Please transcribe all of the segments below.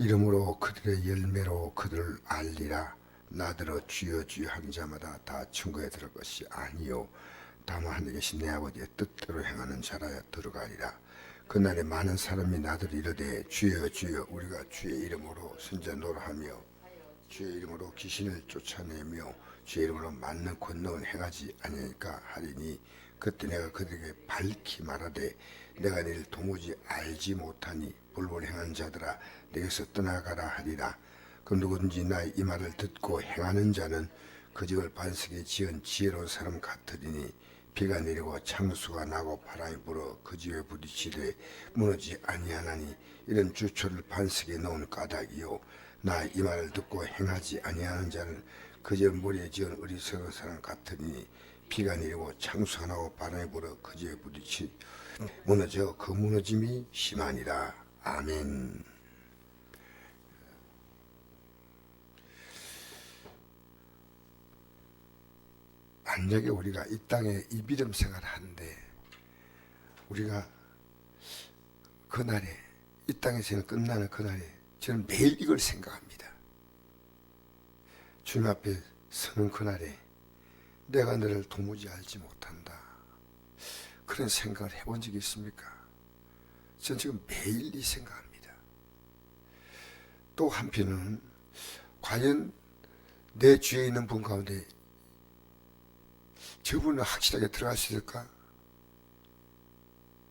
이름으로 그들의 열매로 그들을 알리라. 나더러 주여 주여 하는 자마다 다 증거에 들을 것이 아니요. 다만 하늘에 계신 내 아버지의 뜻대로 행하는 자라야 들어가리라. 그날에 많은 사람이 나더러 이르되 주여 주여 우리가 주의 이름으로 선자 노라 하며 주의 이름으로 귀신을 쫓아내며 주의 이름으로 맞는 권능을 행하지 아니니까 하리니 그때 내가 그들에게 밝히 말하되 내가 너를 도무지 알지 못하니 불법 행한 자들아 내게서 떠나가라 하리라. 그 누구든지 나의 이 말을 듣고 행하는 자는 그 집을 반석에 지은 지혜로운 사람 같으리니 비가 내리고 창수가 나고 바람이 불어 그 집에 부딪히되 무너지 아니하나니 이런 주초를 반석에 넣은 까닭이요. 나 이 말을 듣고 행하지 아니하는 자는 그 집 머리에 지은 어리석은 사람 같으니 비가 내리고 창수가 나고 바람이 불어 그 집에 부딪히 무너져 그 무너짐이 심하니라 아멘. 만약에 우리가 이 땅에 이 믿음 생활을 하는데 우리가 그날에 이 땅에서는 끝나는 그날에 저는 매일 이걸 생각합니다. 주님 앞에 서는 그날에 내가 너를 도무지 알지 못한다. 그런 생각을 해본 적이 있습니까? 전 지금 매일 이 생각합니다. 또 한편은 과연 내 주위에 있는 분 가운데 저분은 확실하게 들어갈 수 있을까?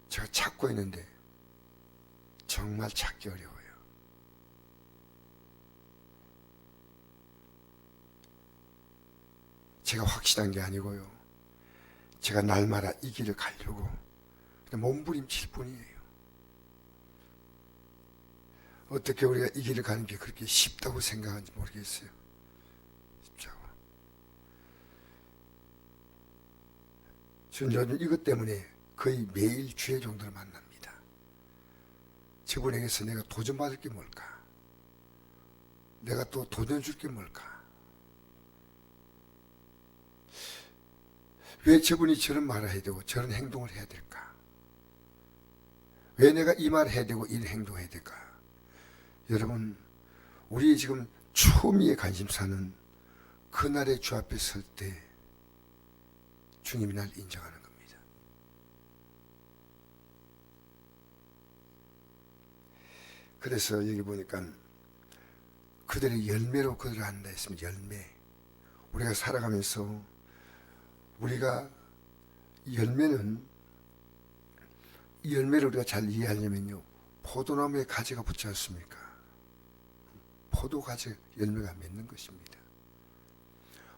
제가 찾고 있는데 정말 찾기 어려워요. 제가 확실한 게 아니고요. 제가 날마다 이 길을 가려고 몸부림칠 뿐이에요. 어떻게 우리가 이 길을 가는 게 그렇게 쉽다고 생각하는지 모르겠어요. 쉽자고. 저는 이것 때문에 거의 매일 주의 정도를 만납니다. 저분에게서 내가 도전받을 게 뭘까? 내가 또 도전 줄 게 뭘까? 왜 저분이 저런 말을 해야 되고 저런 행동을 해야 될까? 왜 내가 이 말을 해야 되고 이런 행동을 해야 될까? 여러분, 우리 지금 초미의 관심사는 그날의 주 앞에 설 때 주님이 날 인정하는 겁니다. 그래서 여기 보니까 그들의 열매로 그들을 한다 했으면 열매. 우리가 살아가면서 우리가 열매는 이 열매를 우리가 잘 이해하려면요. 포도나무에 가지가 붙지 않습니까? 포도 가지 열매가 맺는 것입니다.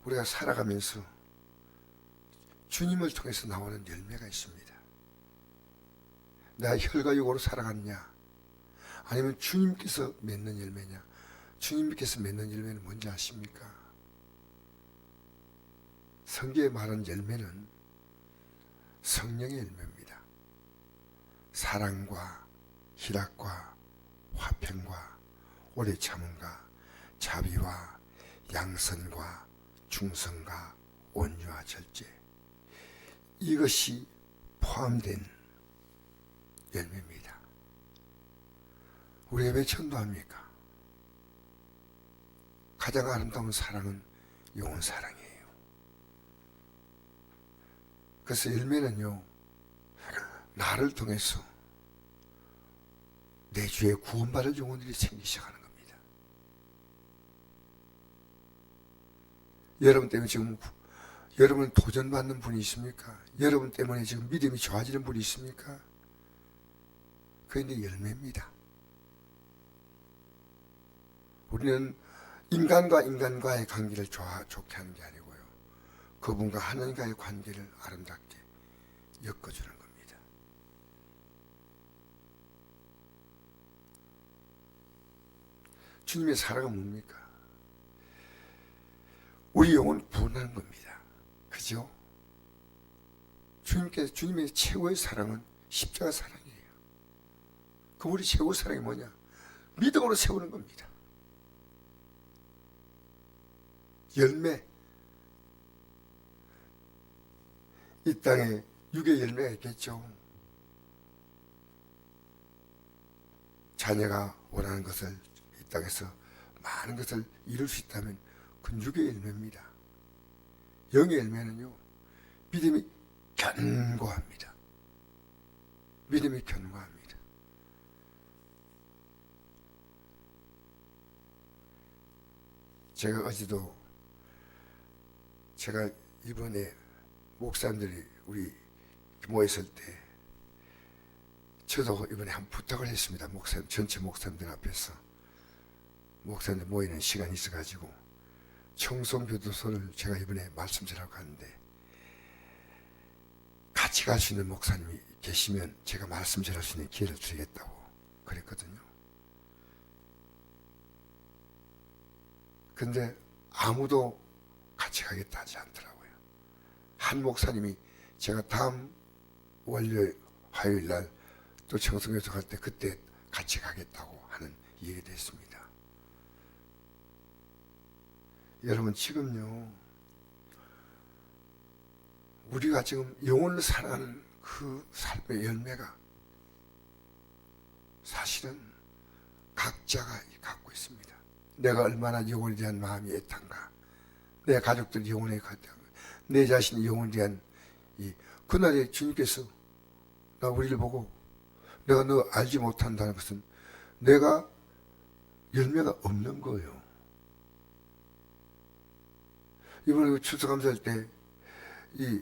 우리가 살아가면서 주님을 통해서 나오는 열매가 있습니다. 내가 혈과육으로 살아갔냐? 아니면 주님께서 맺는 열매냐? 주님께서 맺는 열매는 뭔지 아십니까? 성경에 말하는 열매는 성령의 열매입니다. 사랑과 희락과 화평과 오래 참음과 자비와 양선과 중성과 온유와 절제 이것이 포함된 열매입니다. 우리가 왜 전도합니까? 가장 아름다운 사랑은 영혼 사랑이에요. 그래서 열매는요, 나를 통해서 내 주에 구원받을 영혼들이 생기기 시작하는 겁니다. 여러분 때문에 지금 여러분 도전받는 분이 있습니까? 여러분 때문에 지금 믿음이 좋아지는 분이 있습니까? 그게 이제 열매입니다. 우리는 인간과 인간과의 관계를 좋아, 좋게 하는 게 아니고요. 그분과 하나님과의 관계를 아름답게 엮어주는 겁니다. 주님의 사랑은 뭡니까? 우리 영혼을 구원하는 겁니다. 그죠? 주님께 주님의 최고의 사랑은 십자가 사랑이에요. 그 우리 최고 사랑이 뭐냐? 믿음으로 세우는 겁니다. 열매. 이 땅에 육의 열매가 있겠죠. 자녀가 원하는 것을 이 땅에서 많은 것을 이룰 수 있다면 그 육의 열매입니다. 영의 열매는요, 믿음이 견고합니다. 믿음이 견고합니다. 제가 어제도 제가 이번에 목사님들이 우리 모였을 때 저도 이번에 한 부탁을 했습니다. 목사님 전체 목사님들 앞에서 목사님들 모이는 시간이 있어가지고 청송교도소를 제가 이번에 말씀 전하고 가는데 같이 갈 수 있는 목사님이 계시면 제가 말씀 전할 수 있는 기회를 드리겠다고 그랬거든요. 근데 아무도 같이 가겠다 하지 않더라고요. 한 목사님이 제가 다음 월요일, 화요일 날 또 청송교도 갈때 그때 같이 가겠다고 하는 얘기가 됐습니다. 여러분 지금요 우리가 지금 영혼을 사랑하는 그 삶의 열매가 사실은 각자가 갖고 있습니다. 내가 얼마나 영혼에 대한 마음이 애탄가, 내 가족들 영혼에 가장, 내 자신의 영혼에 대한 이 그날에 주님께서 나 우리를 보고 내가 너 알지 못한다는 것은 내가 열매가 없는 거예요. 이번에 그 추수감사할 때 이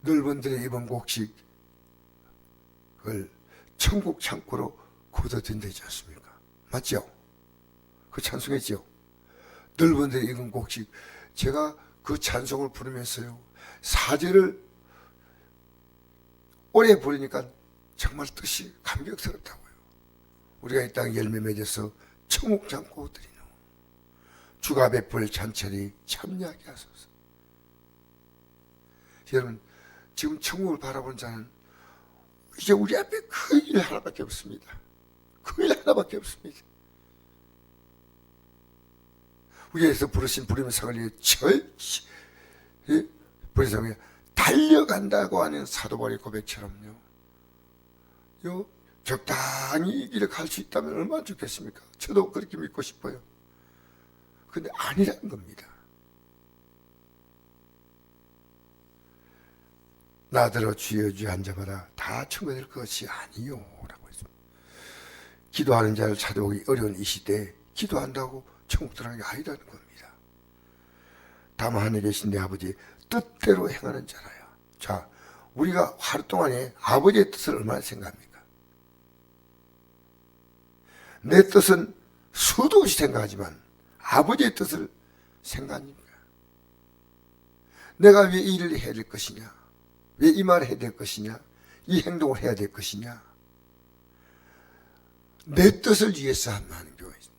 넓은들의 이번 곡식을 천국 창고로 굳어진다지 않습니까? 맞죠? 그 찬송했죠? 넓은들의 이번 곡식 제가 그 찬송을 부르면서요 사제를 오래 부르니까 정말 뜻이 감격스럽다고요. 우리가 이 땅 열매 맺어서 천국 창고 드리노 주가 베풀 잔철이 참여하게 하소서. 여러분 지금 천국을 바라본 자는 이제 우리 앞에 그 일 하나밖에 없습니다. 그 일 하나밖에 없습니다. 위에서 부르신 부름의 상을 위해 절치 부름의 상을 달려간다고 하는 사도바리 고백처럼요. 요 적당히 이 길을 갈 수 있다면 얼마나 좋겠습니까? 저도 그렇게 믿고 싶어요. 근데 아니라는 겁니다. 나더러 주여 주여 한 자마다 다 청구될 것이 아니요 라고 했습니다. 기도하는 자를 찾아오기 어려운 이 시대에 기도한다고 천국 들어가는 게 아니라는 겁니다. 다만 하늘에 계신 내 아버지 뜻대로 행하는 자라요. 자, 우리가 하루 동안에 아버지의 뜻을 얼마나 생각합니까? 내 뜻은 수도 없이 생각하지만 아버지의 뜻을 생각합니까? 내가 왜 이 일을 해야 될 것이냐? 왜 이 말을 해야 될 것이냐? 이 행동을 해야 될 것이냐? 내 뜻을 위해서 하는 있는데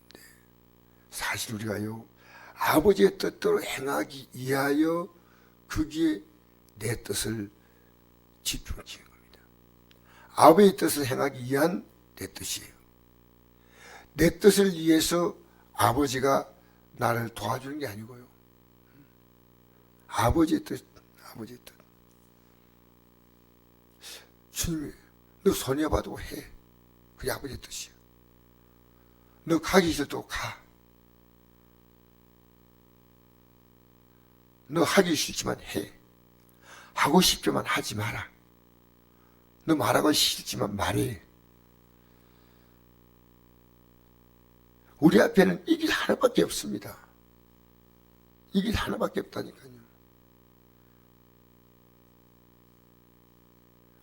사실 우리가요 아버지의 뜻대로 행하기 위하여 거기에 내 뜻을 집중시키는 겁니다. 아버지의 뜻을 행하기 위한 내 뜻이에요. 내 뜻을 위해서 아버지가 나를 도와주는 게 아니고요. 아버지의 뜻, 아버지의 뜻. 주님이 너 손해 봐도 해. 그게 아버지의 뜻이야. 너 가기 싫어도 가. 너 하기 싫지만 해. 하고 싶지만 하지 마라. 너 말하고 싫지만 말해. 우리 앞에는 이 길 하나밖에 없습니다. 이 길 하나밖에 없다니까요.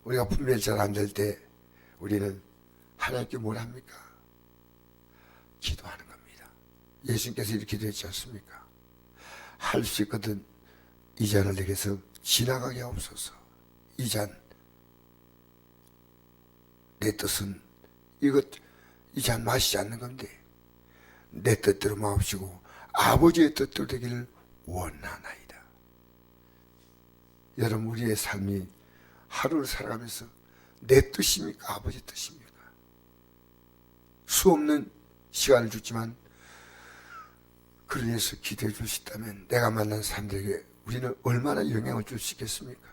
우리가 분별이 잘 안 될 때 우리는 하나님께 뭘 합니까? 기도하는 겁니다. 예수님께서 이렇게 기도했지 않습니까? 할 수 있거든 이 잔을 내게서 지나가게 하옵소서. 이 잔, 내 뜻은 이것, 이 잔 마시지 않는 건데, 내 뜻대로 마옵시고, 아버지의 뜻대로 되기를 원하나이다. 여러분, 우리의 삶이 하루를 살아가면서 내 뜻입니까? 아버지 뜻입니까? 수 없는 시간을 줬지만, 그를 위해서 수 있다면, 내가 만난 사람들에게 우리는 얼마나 영향을 줄 수 있겠습니까?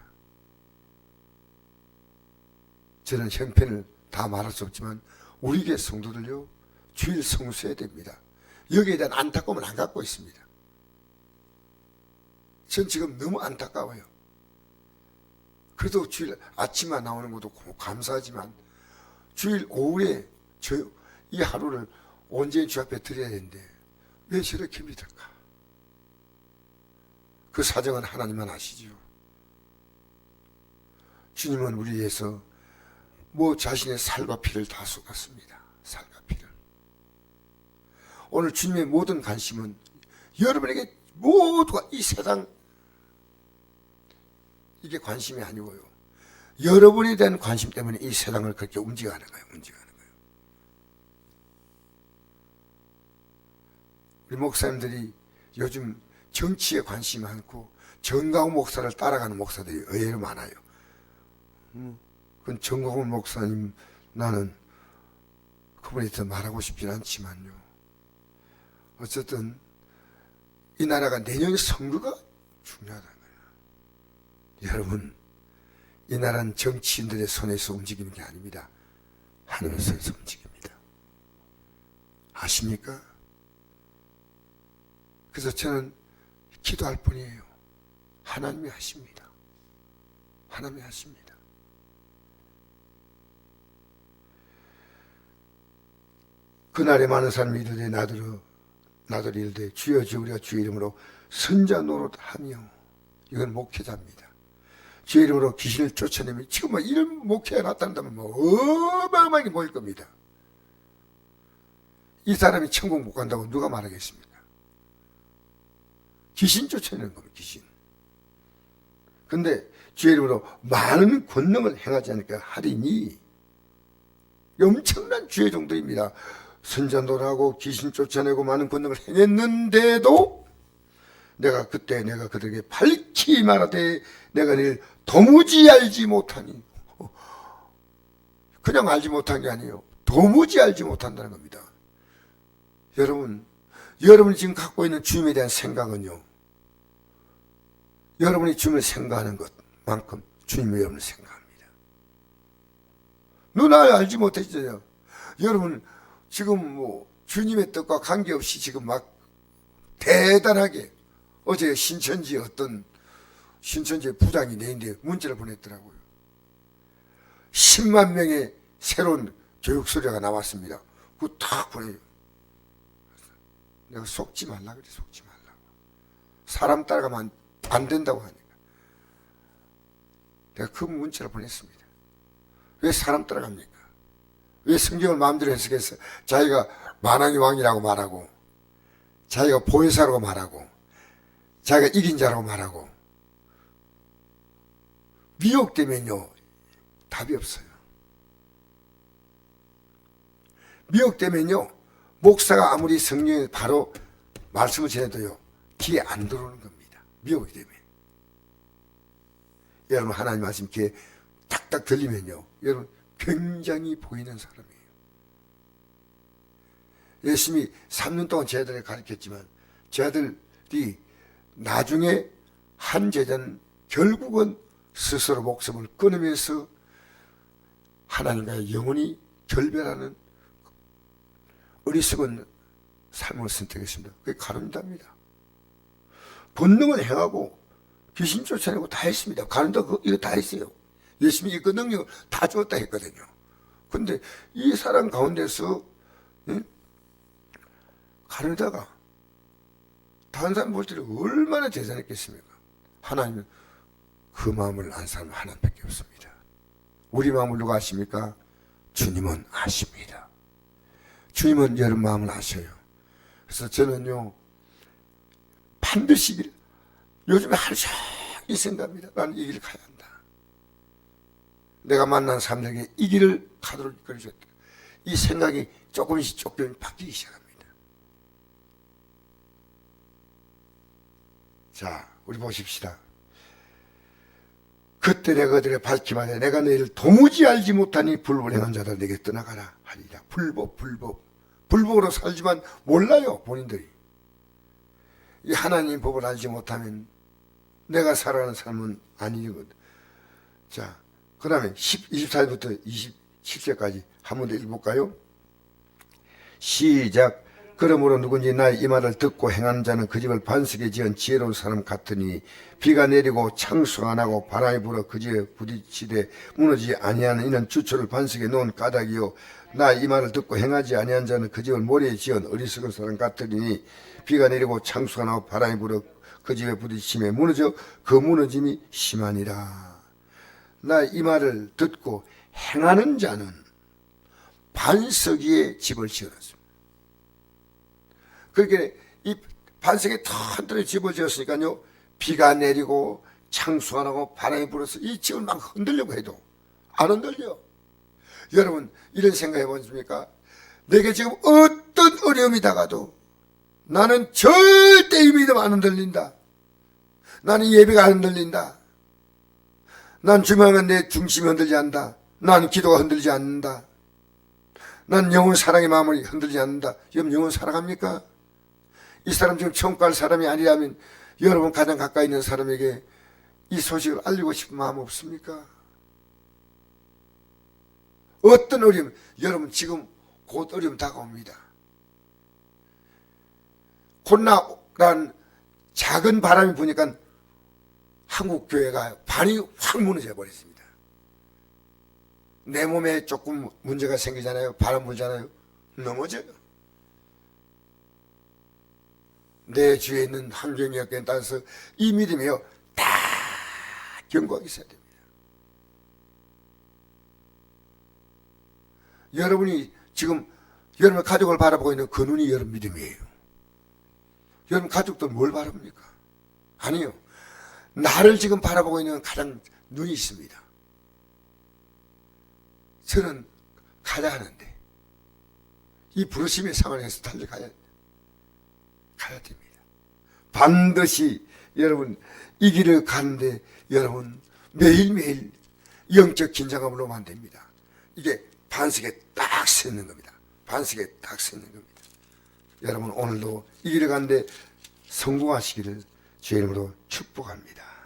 저는 형편을 다 말할 수 없지만 우리 교회 성도들요 주일 성수해야 됩니다. 여기에 대한 안타까움을 안 갖고 있습니다. 전 지금 너무 안타까워요. 그래도 주일 아침만 나오는 것도 고- 감사하지만 주일 오후에 저 이 하루를 온전히 주 앞에 드려야 되는데 왜 저렇게 믿을까? 그 사정은 하나님만 아시지요. 주님은 우리 위해서 뭐 자신의 살과 피를 다 쏟았습니다. 살과 피를. 오늘 주님의 모든 관심은 여러분에게 모두가 이 세상 이게 관심이 아니고요. 여러분에 대한 관심 때문에 이 세상을 그렇게 움직여가는 거예요. 움직여가는 거예요. 우리 목사님들이 요즘 정치에 관심이 많고 정강훈 목사를 따라가는 목사들이 의외로 많아요. 음, 그건 정강훈 목사님 나는 그분에 더 말하고 싶진 않지만요. 어쨌든 이 나라가 내년 선거가 중요하다는 거예요. 여러분, 이 나라는 정치인들의 손에서 움직이는 게 아닙니다. 하늘의 손에서 움직입니다. 아십니까? 그래서 저는 기도할 뿐이에요. 하나님이 하십니다. 하나님이 하십니다. 그날에 많은 사람이 이르되 나더러 나더러 이르되 주여 주 우리가 주 이름으로 선자 노릇하며 이건 목회자입니다. 주 이름으로 귀신을 쫓아내면 지금 뭐 이런 목회가 나타난다면 뭐 어마어마하게 모일 겁니다. 이 사람이 천국 못 간다고 누가 말하겠습니까? 귀신 쫓아내는 겁니다. 귀신. 근데 주의 이름으로 많은 권능을 행하지 않을까 하리니 엄청난 주의 종들입니다. 선전도하고 귀신 쫓아내고 많은 권능을 행했는데도 내가 그때 내가 그들에게 밝히 말하되 내가 늘 도무지 알지 못하니 그냥 알지 못한 게 아니에요. 도무지 알지 못한다는 겁니다. 여러분, 여러분이 지금 갖고 있는 주님에 대한 생각은요. 여러분이 주님을 생각하는 것만큼 주님이 여러분을 생각합니다. 누나 알지 못했잖아요. 여러분 지금 뭐 주님의 뜻과 관계없이 지금 막 대단하게 어제 신천지 어떤 신천지 부장이 내인데 문자를 보냈더라고요. 10만 명의 새로운 교육 소리가 나왔습니다. 그거 다 보내요. 내가 속지 말라 그래 속지 말라. 사람 따라가면 안, 안 된다고 하니까. 내가 그 문자를 보냈습니다. 왜 사람 따라갑니까? 왜 성경을 마음대로 해석해서 자기가 만왕의 왕이라고 말하고 자기가 보혜사라고 말하고 자기가 이긴 자라고 말하고 미혹되면요 답이 없어요. 미혹되면요 목사가 아무리 성령에 바로 말씀을 전해도요 귀에 안 들어오는 겁니다. 미혹이 되면 여러분 하나님 말씀 귀에 딱딱 들리면요 여러분 굉장히 보이는 사람이에요. 열심히 3년 동안 제 아들을 가르쳤지만 제 아들이 나중에 한 제자는 결국은 스스로 목숨을 끊으면서 하나님과의 영원히 결별하는 어리석은 삶을 선택했습니다. 그게 가늠답니다. 본능을 행하고 귀신 쫓아내고 다 했습니다. 가늠다 그 이거 다 했어요. 열심히 그 능력을 다 줬다 했거든요. 근데 이 사람 가운데서 응? 가르다가 다른 사람 볼 때는 얼마나 대단했겠습니까? 하나님은 그 마음을 안 사람 하나님밖에 없습니다. 우리 마음을 누가 아십니까? 주님은 아십니다. 주님은 여러분 마음을 아셔요. 그래서 저는요 반드시 요즘에 하루 종일 생각합니다. 나는 이 길을 가야 한다. 내가 만난 사람들에게 이 길을 가도록 이끌어줬다. 이 생각이 조금씩 조금씩 바뀌기 시작합니다. 자, 우리 보십시다. 그때 내가 그들의 밝히마되 내가 너희를 도무지 알지 못하니 불법을 행한 자들 내게 떠나가라 하리라. 불법, 불법. 불법으로 살지만 몰라요, 본인들이. 이 하나님 법을 알지 못하면 내가 살아가는 삶은 아니거든. 자, 그 다음에 24절부터 27절까지 한 번 더 읽어볼까요? 시작. 그러므로 누군지 나의 이 말을 듣고 행하는 자는 그 집을 반석에 지은 지혜로운 사람 같으니 비가 내리고 창수가 나고 바람이 불어 그 집에 부딪히되 무너지지 아니하는 이는 주초를 반석에 놓은 까닭이요 나 이 말을 듣고 행하지 아니한 자는 그 집을 모래에 지은 어리석은 사람 같으니 비가 내리고 창수가 나고 바람이 불어 그 집에 부딪히며 무너져 그 무너짐이 심하니라 나 이 말을 듣고 행하는 자는 반석 위에 집을 지어놨습니다. 그렇게 이 반석에 튼튼히 집을 지었으니까요. 비가 내리고 창수가 나고 바람이 불어서 이 집을 막 흔들려고 해도 안 흔들려. 여러분 이런 생각해 보십니까? 내게 지금 어떤 어려움이 다가도 나는 절대 이 믿음 안 흔들린다. 나는 예배가 안 흔들린다. 난 주명은 내 중심이 흔들지 않는다. 난 기도가 흔들지 않는다. 난 영혼 사랑의 마음을 흔들지 않는다. 여러분 영혼 사랑합니까? 이 사람 지금 천국 갈 사람이 아니라면 여러분 가장 가까이 있는 사람에게 이 소식을 알리고 싶은 마음 없습니까? 어떤 어려움, 여러분 지금 곧 어려움 다가옵니다. 코로나란 작은 바람이 부니까 한국 교회가 반이 확 무너져 버렸습니다. 내 몸에 조금 문제가 생기잖아요. 바람 불잖아요. 넘어져요. 내 주위에 있는 환경 여건에 따라서 이 믿음이요. 다 경고하기 있어야 됩니다. 여러분이 지금 여러분의 가족을 바라보고 있는 그 눈이 여러분 믿음이에요. 여러분 가족들 뭘 바랍니까? 아니요. 나를 지금 바라보고 있는 가장 눈이 있습니다. 저는 가야 하는데 이 부르심의 상황에서 달려가야 가야 됩니다. 반드시 여러분 이 길을 가는데 여러분 매일매일 영적 놓으면 안 됩니다. 이게 반석에 딱 서는 겁니다. 반석에 딱 서는 겁니다. 여러분 오늘도 이 길을 가는데 성공하시기를 주의 이름으로 축복합니다.